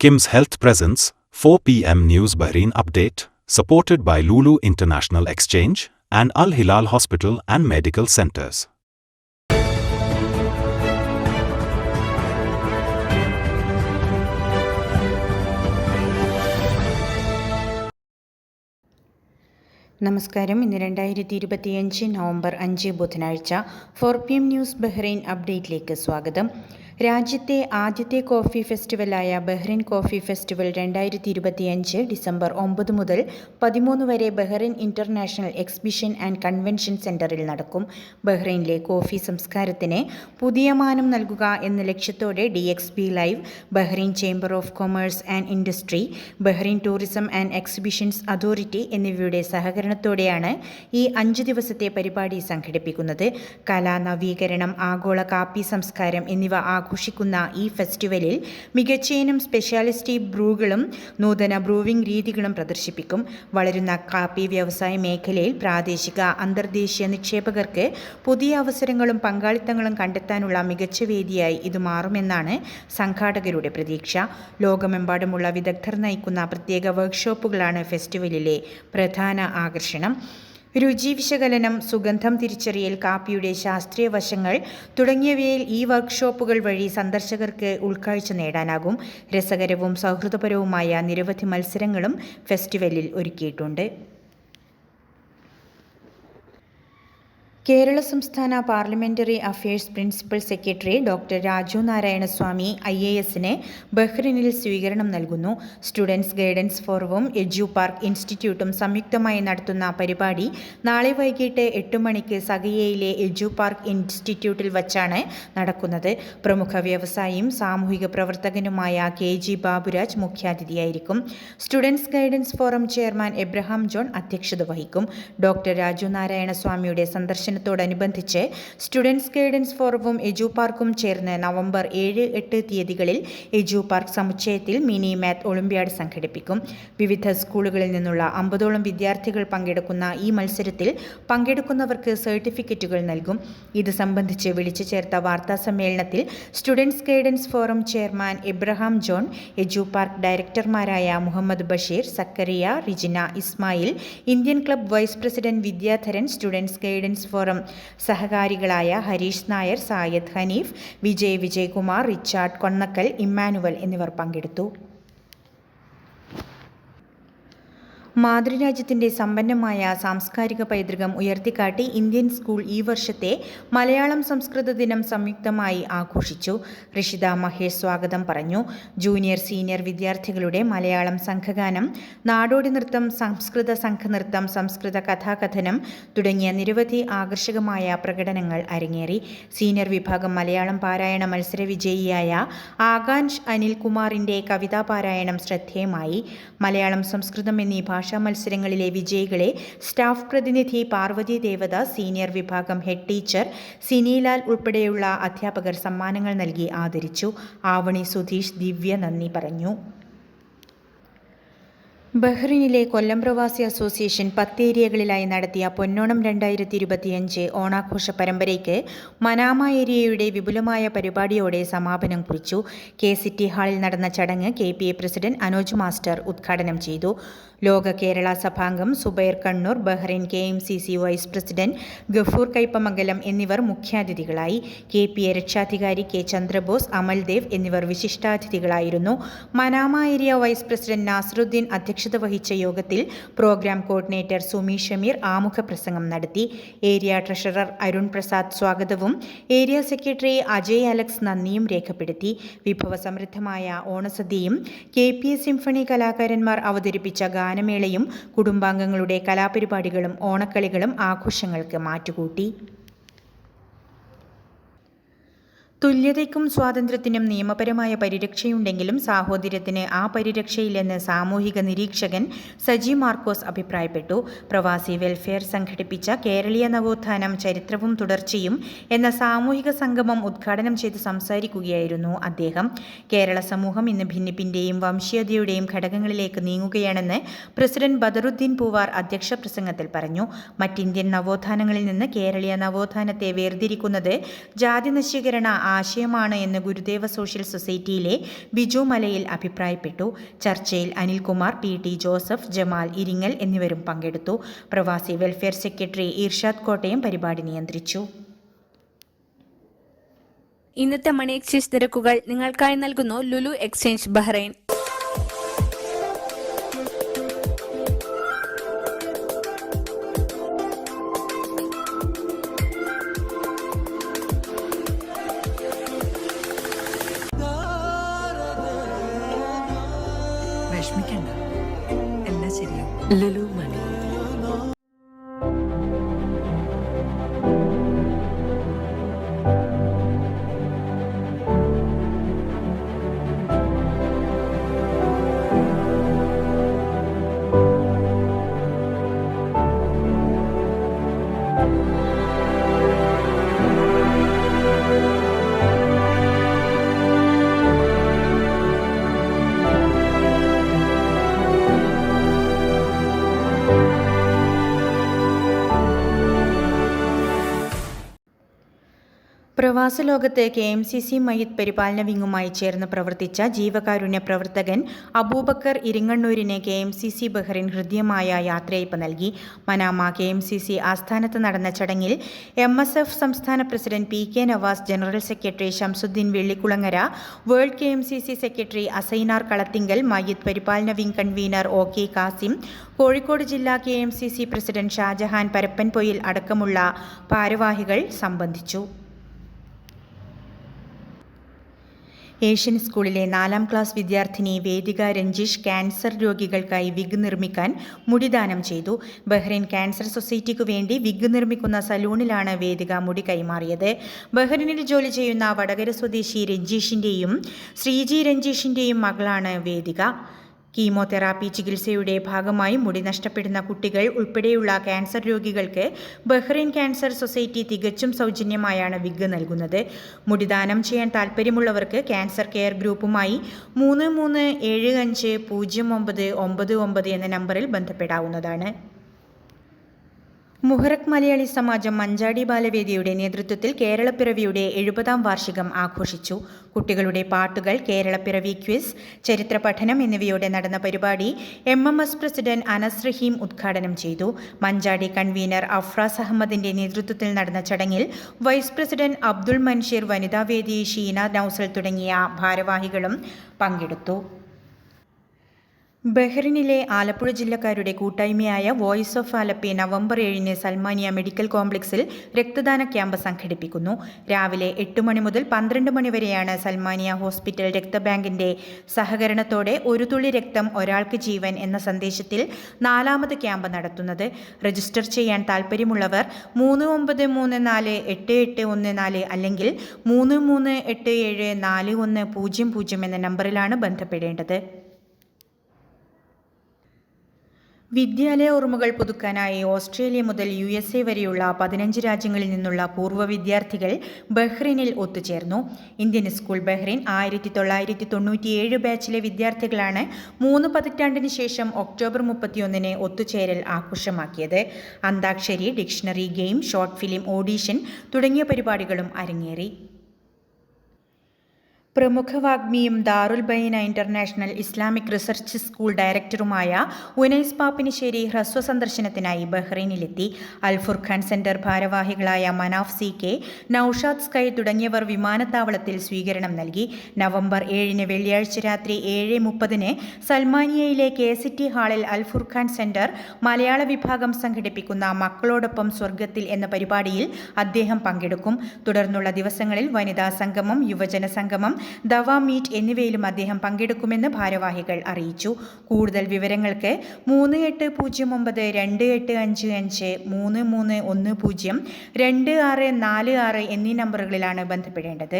Kim's Health Presence, 4 p.m. News Bahrain Update, supported by Lulu International Exchange and Al Hilal Hospital and Medical Centers. നമസ്കാരം ഇന്ന് രണ്ടായിരത്തി ഇരുപത്തിയഞ്ച് November അഞ്ച് ബുധനാഴ്ച four P M news Bahrain അപ്ഡേറ്റിലേക്ക് സ്വാഗതം രാജ്യത്തെ ആദ്യത്തെ കോഫി ഫെസ്റ്റിവലായ ബഹ്റിൻ കോഫി ഫെസ്റ്റിവൽ രണ്ടായിരത്തി ഇരുപത്തിയഞ്ച് ഡിസംബർ ഒമ്പത് മുതൽ പതിമൂന്ന് വരെ Bahrain international exhibition and convention സെന്ററിൽ നടക്കും. ബഹ്റൈനിലെ കോഫി സംസ്കാരത്തിന് പുതിയ മാനം നൽകുക എന്ന ലക്ഷ്യത്തോടെ D X B live Bahrain chamber of commerce and industry Bahrain tourism and exhibitions authority എന്നിവയുടെ സഹകരണത്തോടെയാണ് ഈ അഞ്ച് ദിവസത്തെ പരിപാടി സംഘടിപ്പിക്കുന്നത്. കലാ നവീകരണം ആഗോള കാപ്പി സംസ്കാരം എന്നിവ ആഘോഷിക്കുന്ന ഈ ഫെസ്റ്റിവലിൽ മികച്ചയിനം സ്പെഷ്യാലിറ്റി ബ്രൂകളും നൂതന ബ്രൂവിംഗ് രീതികളും പ്രദർശിപ്പിക്കും. വളരുന്ന കാപ്പി വ്യവസായ മേഖലയിൽ പ്രാദേശിക അന്തർദേശീയ നിക്ഷേപകർക്ക് പുതിയ അവസരങ്ങളും പങ്കാളിത്തങ്ങളും കണ്ടെത്താനുള്ള മികച്ച വേദിയായി ഇത് മാറുമെന്നാണ് സംഘാടകരുടെ പ്രതീക്ഷ. ലോകമെമ്പാടുമുള്ള വിദഗ്ധർ നയിക്കുന്ന പ്രത്യേക വർക്ക്ഷോപ്പുകളാണ് ഫെസ്റ്റിവലിലെ പ്രധാന ആകർഷണം. രുചി വിശകലനം സുഗന്ധം തിരിച്ചറിയൽ കാപ്പിയുടെ ശാസ്ത്രീയ വശങ്ങൾ തുടങ്ങിയവയിൽ ഈ വർക്ക്ഷോപ്പുകൾ വഴി സന്ദർശകർക്ക് ഉൾക്കാഴ്ച നേടാനാകും. രസകരവും സൗഹൃദപരവുമായ നിരവധി മത്സരങ്ങളും ഫെസ്റ്റിവലിൽ ഒരുക്കിയിട്ടുണ്ട്. കേരള സംസ്ഥാന parliamentary affairs principal secretary doctor Raju Narayanaswamy I A എസിന് ബഹ്റിനിൽ സ്വീകരണം നൽകുന്നു. സ്റ്റുഡൻസ് ഗൈഡൻസ് ഫോറവും എജു പാർക്ക് ഇൻസ്റ്റിറ്റ്യൂട്ടും സംയുക്തമായി നടത്തുന്ന പരിപാടി നാളെ വൈകിട്ട് എട്ട് മണിക്ക് സഗയയിലെ എജു പാർക്ക് ഇൻസ്റ്റിറ്റ്യൂട്ടിൽ വച്ചാണ് നടക്കുന്നത്. പ്രമുഖ വ്യവസായിയും സാമൂഹിക പ്രവർത്തകനുമായ K G Baburaj മുഖ്യാതിഥിയായിരിക്കും. Students guidance forum chairman Abraham John അധ്യക്ഷത വഹിക്കും. ഡോക്ടർ രാജു നാരായണസ്വാമിയുടെ സന്ദർശനം ദിനത്തോടനുബന്ധിച്ച് സ്റ്റുഡൻസ് ഗൈഡൻസ് ഫോറവും എജു പാർക്കും ചേർന്ന് നവംബർ ഏഴ് എട്ട് തീയതികളിൽ എജു പാർക്ക് സമുച്ചയത്തിൽ മിനി മാത് ഒളിമ്പ്യാഡ് സംഘടിപ്പിക്കും. വിവിധ സ്കൂളുകളിൽ നിന്നുള്ള അമ്പതോളം വിദ്യാർത്ഥികൾ പങ്കെടുക്കുന്ന ഈ മത്സരത്തിൽ പങ്കെടുക്കുന്നവർക്ക് സർട്ടിഫിക്കറ്റുകൾ നൽകും. ഇത് സംബന്ധിച്ച് വിളിച്ചു ചേർത്ത വാർത്താ സമ്മേളനത്തിൽ students guidance forum chairman Abraham John edu park ഡയറക്ടർമാരായ Muhammad Basheer Zakariya Rijina Ismail Indian club vice president Vidyadharan students guidance forum forum സഹകാരികളായ Harish Nair Sayed Haneef Vijay Vijayakumar Richard Konnakkal Emmanuel എന്നിവർ പങ്കെടുത്തു. മാതൃരാജ്യത്തിന്റെ സമ്പന്നമായ സാംസ്കാരിക പൈതൃകം ഉയർത്തിക്കാട്ടി ഇന്ത്യൻ സ്കൂൾ ഈ വർഷത്തെ മലയാളം സംസ്കൃത ദിനം സംയുക്തമായി ആഘോഷിച്ചു. ഋഷിത മഹേഷ് സ്വാഗതം പറഞ്ഞു. ജൂനിയർ സീനിയർ വിദ്യാർത്ഥികളുടെ മലയാളം സംഘഗാനം നാടോടി നൃത്തം സംസ്കൃത സംഘനൃത്തം സംസ്കൃത കഥാകഥനം തുടങ്ങിയ നിരവധി ആകർഷകമായ പ്രകടനങ്ങൾ അരങ്ങേറി. സീനിയർ വിഭാഗം മലയാളം പാരായണ മത്സര വിജയിയായ ആകാൻഷ് അനിൽകുമാറിന്റെ കവിതാ പാരായണം ശ്രദ്ധേയമായി. മലയാളം സംസ്കൃതം എന്നീ ഭാഷാ മത്സരങ്ങളിലെ വിജയികളെ സ്റ്റാഫ് പ്രതിനിധി പാർവതി ദേവത സീനിയർ വിഭാഗം ഹെഡ് ടീച്ചർ സിനിലാൽ ഉൾപ്പെടെയുള്ള അധ്യാപകർ സമ്മാനങ്ങൾ നൽകി ആദരിച്ചു. ആവണി സുധീഷ് ദിവ്യ നന്ദി പറഞ്ഞു. ബഹ്റിനിലെ കൊല്ലം പ്രവാസി അസോസിയേഷൻ പത്ത് ഏരിയകളിലായി നടത്തിയ പൊന്നോണം രണ്ടായിരത്തി ഇരുപത്തിയഞ്ച് ഓണാഘോഷ പരമ്പരയ്ക്ക് മനാമ ഏരിയയുടെ വിപുലമായ പരിപാടിയോടെ സമാപനം കുറിച്ചു. കെ സിറ്റി ഹാളിൽ നടന്ന ചടങ്ങ് K P A president Anoj master ഉദ്ഘാടനം ചെയ്തു. ലോക Kerala സഭാംഗം Zubair Kannur Bahrain K M C C vice president Gafoor Kaippamangalam എന്നിവർ മുഖ്യാതിഥികളായി. കെ പി എ രക്ഷാധികാരി കെ ചന്ദ്രബോസ് അമൽദേവ് എന്നിവർ വിശിഷ്ടാതിഥികളായിരുന്നു. Manama area vice president Nasaruddin അധ്യക്ഷത വഹിച്ച യോഗത്തിൽ പ്രോഗ്രാം കോർഡിനേറ്റർ സുമി ഷമീർ ആമുഖ പ്രസംഗം നടത്തി. ഏരിയ ട്രഷറർ അരുൺ പ്രസാദ് സ്വാഗതവും. ഏരിയ സെക്രട്ടറി അജയ് അലക്സ് നന്ദിയും രേഖപ്പെടുത്തി. വിഭവ സമൃദ്ധമായ ഓണസദ്യയും കെ പി എസ് സിംഫണി കലാകാരന്മാർ അവതരിപ്പിച്ച ഗാനമേളയും കുടുംബാംഗങ്ങളുടെ കലാപരിപാടികളും ഓണക്കളികളും ആഘോഷങ്ങൾക്ക് മാറ്റുകൂട്ടി. തുല്യതയ്ക്കും സ്വാതന്ത്ര്യത്തിനും നിയമപരമായ പരിരക്ഷയുണ്ടെങ്കിലും സാഹോദര്യത്തിന് ആ പരിരക്ഷയില്ലെന്ന് സാമൂഹിക നിരീക്ഷകൻ സജി മാർക്കോസ് അഭിപ്രായപ്പെട്ടു. പ്രവാസി വെൽഫെയർ സംഘടിപ്പിച്ച കേരളീയ നവോത്ഥാനം ചരിത്രവും തുടർച്ചയും എന്ന സാമൂഹിക സംഗമം ഉദ്ഘാടനം ചെയ്ത് സംസാരിക്കുകയായിരുന്നു അദ്ദേഹം. കേരള സമൂഹം ഇന്ന് ഭിന്നിപ്പിന്റെയും വംശീയതയുടെയും ഘടകങ്ങളിലേക്ക് നീങ്ങുകയാണെന്ന് പ്രസിഡന്റ് ബദറുദ്ദീൻ പൂവാർ അധ്യക്ഷ പ്രസംഗത്തിൽ പറഞ്ഞു. മറ്റിന്ത്യൻ നവോത്ഥാനങ്ങളിൽ നിന്ന് കേരളീയ നവോത്ഥാനത്തെ വേർതിരിക്കുന്നത് ജാതി നശീകരണ ആശയമാണ് എന്ന് ഗുരുദേവ സോഷ്യൽ സൊസൈറ്റിയിലെ ബിജു മലയിൽ അഭിപ്രായപ്പെട്ടു. ചർച്ചയിൽ Anilkumar P T Joseph Jamal Iringal എന്നിവരും പങ്കെടുത്തു. പ്രവാസി വെൽഫെയർ സെക്രട്ടറി ഇർഷാദ് കോട്ടയം പരിപാടി നിയന്ത്രിച്ചു. ഇന്നത്തെ മണി എക്സ്ചേഞ്ച് നിരക്കുകൾ നിങ്ങൾക്കായി നൽകുന്നു ലുലു എക്സ്ചേഞ്ച് ബഹ്റൈൻ. లులు പ്രവാസ ലോകത്ത് കെ എം സി സി മയ്യത്ത് പരിപാലന വിങ്ങുമായി ചേർന്ന് പ്രവർത്തിച്ച ജീവകാരുണ്യ പ്രവർത്തകൻ അബൂബക്കർ ഇരിങ്ങണ്ണൂരിന് K M C C Bahrain ഹൃദ്യമായ യാത്രയയപ്പ് നൽകി. Manama K M C C ആസ്ഥാനത്ത് നടന്ന ചടങ്ങിൽ എം എസ് എഫ് സംസ്ഥാന president P K Navas general secretary Shamsuddin Vellikulangara world K M C C secretary Asainar Kalathingal മയ്യത്ത് പരിപാലന wing convener O K Kasim Kozhikode ജില്ലാ K M C C president Shajahan Parappanpoyil അടക്കമുള്ള ഭാരവാഹികൾ സംബന്ധിച്ചു. ഏഷ്യൻ സ്കൂളിലെ നാലാം ക്ലാസ് വിദ്യാർത്ഥിനി വേദിക രഞ്ജിഷ് ക്യാൻസർ രോഗികൾക്കായി വിഗ് നിർമ്മിക്കാൻ മുടിദാനം ചെയ്തു. ബഹ്റൈൻ ക്യാൻസർ സൊസൈറ്റിക്കു വേണ്ടി വിഗ് നിർമ്മിക്കുന്ന സലൂണിലാണ് വേദിക മുടി കൈമാറിയത്. ബഹ്റൈനിൽ ജോലി ചെയ്യുന്ന വടകര സ്വദേശി രഞ്ജീഷിന്റെയും ശ്രീജി രഞ്ജീഷിന്റെയും മകളാണ് വേദിക. കീമോതെറാപ്പി ചികിത്സയുടെ ഭാഗമായി മുടി നഷ്ടപ്പെടുന്ന കുട്ടികൾ ഉൾപ്പെടെയുള്ള ക്യാൻസർ രോഗികൾക്ക് ബഹ്റൈൻ ക്യാൻസർ സൊസൈറ്റി തികച്ചും സൗജന്യമായാണ് വിഗ് നൽകുന്നത്. മുടിദാനം ചെയ്യാൻ താൽപ്പര്യമുള്ളവർക്ക് ക്യാൻസർ കെയർ ഗ്രൂപ്പുമായി മൂന്ന് മൂന്ന് ഏഴ് അഞ്ച് പൂജ്യം ഒമ്പത് ഒമ്പത് ഒമ്പത് എന്ന നമ്പറിൽ ബന്ധപ്പെടാവുന്നതാണ്. മുഹറക് മലയാളി സമാജം മഞ്ചാടി ബാലവേദിയുടെ നേതൃത്വത്തിൽ കേരളപ്പിറവിയുടെ എഴുപതാം വാർഷികം ആഘോഷിച്ചു. കുട്ടികളുടെ പാട്ടുകൾ കേരളപ്പിറവി ക്വിസ് ചരിത്ര പഠനം എന്നിവയോടെ നടന്ന പരിപാടി M M S president Anas റഹീം ഉദ്ഘാടനം ചെയ്തു. മഞ്ചാടി കൺവീനർ അഫ്രാസ് അഹമ്മദിന്റെ നേതൃത്വത്തിൽ നടന്ന ചടങ്ങിൽ വൈസ് പ്രസിഡന്റ് അബ്ദുൾ മൻഷീർ വനിതാവേദി ഷീന നൌസൽ തുടങ്ങിയ ഭാരവാഹികളും പങ്കെടുത്തു. ബഹ്റിനിലെ ആലപ്പുഴ ജില്ലക്കാരുടെ കൂട്ടായ്മയായ വോയിസ് ഓഫ് ആലപ്പി നവംബർ ഏഴിന് സൽമാനിയ മെഡിക്കൽ കോംപ്ലക്സിൽ രക്തദാന ക്യാമ്പ് സംഘടിപ്പിക്കുന്നു. രാവിലെ എട്ട് മണി മുതൽ പന്ത്രണ്ട് മണി വരെയാണ് സൽമാനിയ ഹോസ്പിറ്റൽ രക്തബാങ്കിന്റെ സഹകരണത്തോടെ ഒരു തുള്ളി രക്തം ഒരാൾക്ക് ജീവൻ എന്ന സന്ദേശത്തിൽ നാലാമത് ക്യാമ്പ് നടത്തുന്നത്. രജിസ്റ്റർ ചെയ്യാൻ താൽപ്പര്യമുള്ളവർ മൂന്ന് ഒമ്പത് മൂന്ന് നാല് എട്ട് എട്ട് ഒന്ന് നാല് അല്ലെങ്കിൽ മൂന്ന് മൂന്ന് എട്ട് ഏഴ് നാല് ഒന്ന് പൂജ്യം പൂജ്യം എന്ന നമ്പറിലാണ് ബന്ധപ്പെടേണ്ടത്. വിദ്യാലയ ഓർമ്മകൾ പുതുക്കാനായി ഓസ്ട്രേലിയ മുതൽ യു എസ് എ വരെയുള്ള പതിനഞ്ച് രാജ്യങ്ങളിൽ നിന്നുള്ള പൂർവ വിദ്യാർത്ഥികൾ ബഹ്റിനിൽ ഒത്തുചേർന്നു. ഇന്ത്യൻ സ്കൂൾ ബഹ്റിൻ ആയിരത്തി തൊള്ളായിരത്തി തൊണ്ണൂറ്റിയേഴ് ബാച്ചിലെ വിദ്യാർത്ഥികളാണ് മൂന്ന് പതിറ്റാണ്ടിന് ശേഷം ഒക്ടോബർ മുപ്പത്തിയൊന്നിന് ഒത്തുചേരൽ ആഘോഷമാക്കിയത്. Antakshari dictionary game short film audition തുടങ്ങിയ പരിപാടികളും അരങ്ങേറി. പ്രമുഖ വാഗ്മിയും ദാറുൽ ബൈന ഇന്റർനാഷണൽ ഇസ്ലാമിക് റിസർച്ച് സ്കൂൾ ഡയറക്ടറുമായ ഉനൈസ് പാപ്പിനിശ്ശേരി ഹ്രസ്വ സന്ദർശനത്തിനായി ബഹ്റൈനിലെത്തി. അൽ ഫുർഖാൻ സെന്റർ ഭാരവാഹികളായ Manaf C K Noushad sky തുടങ്ങിയവർ വിമാനത്താവളത്തിൽ സ്വീകരണം നൽകി. നവംബർ ഏഴിന് വെള്ളിയാഴ്ച രാത്രി ഏഴ് മുപ്പതിന് സൽമാനിയയിലെ കെ സിറ്റി ഹാളിൽ അൽഫുർഖാൻ സെന്റർ മലയാള വിഭാഗം സംഘടിപ്പിക്കുന്ന മക്കളോടൊപ്പം സ്വർഗത്തിൽ എന്ന പരിപാടിയിൽ അദ്ദേഹം പങ്കെടുക്കും. തുടർന്നുള്ള ദിവസങ്ങളിൽ വനിതാ സംഗമം യുവജന സംഗമം ദവ മീറ്റ് എന്നിവയിലും അദ്ദേഹം പങ്കെടുക്കുമെന്ന് ഭാരവാഹികൾ അറിയിച്ചു. കൂടുതൽ വിവരങ്ങൾക്ക് മൂന്ന് എട്ട് പൂജ്യം ഒമ്പത് രണ്ട് എട്ട് അഞ്ച് അഞ്ച് മൂന്ന് മൂന്ന് ഒന്ന് പൂജ്യം രണ്ട് ആറ് നാല് ആറ് എന്നീ നമ്പറുകളിലാണ് ബന്ധപ്പെടേണ്ടത്.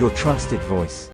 your trusted voice.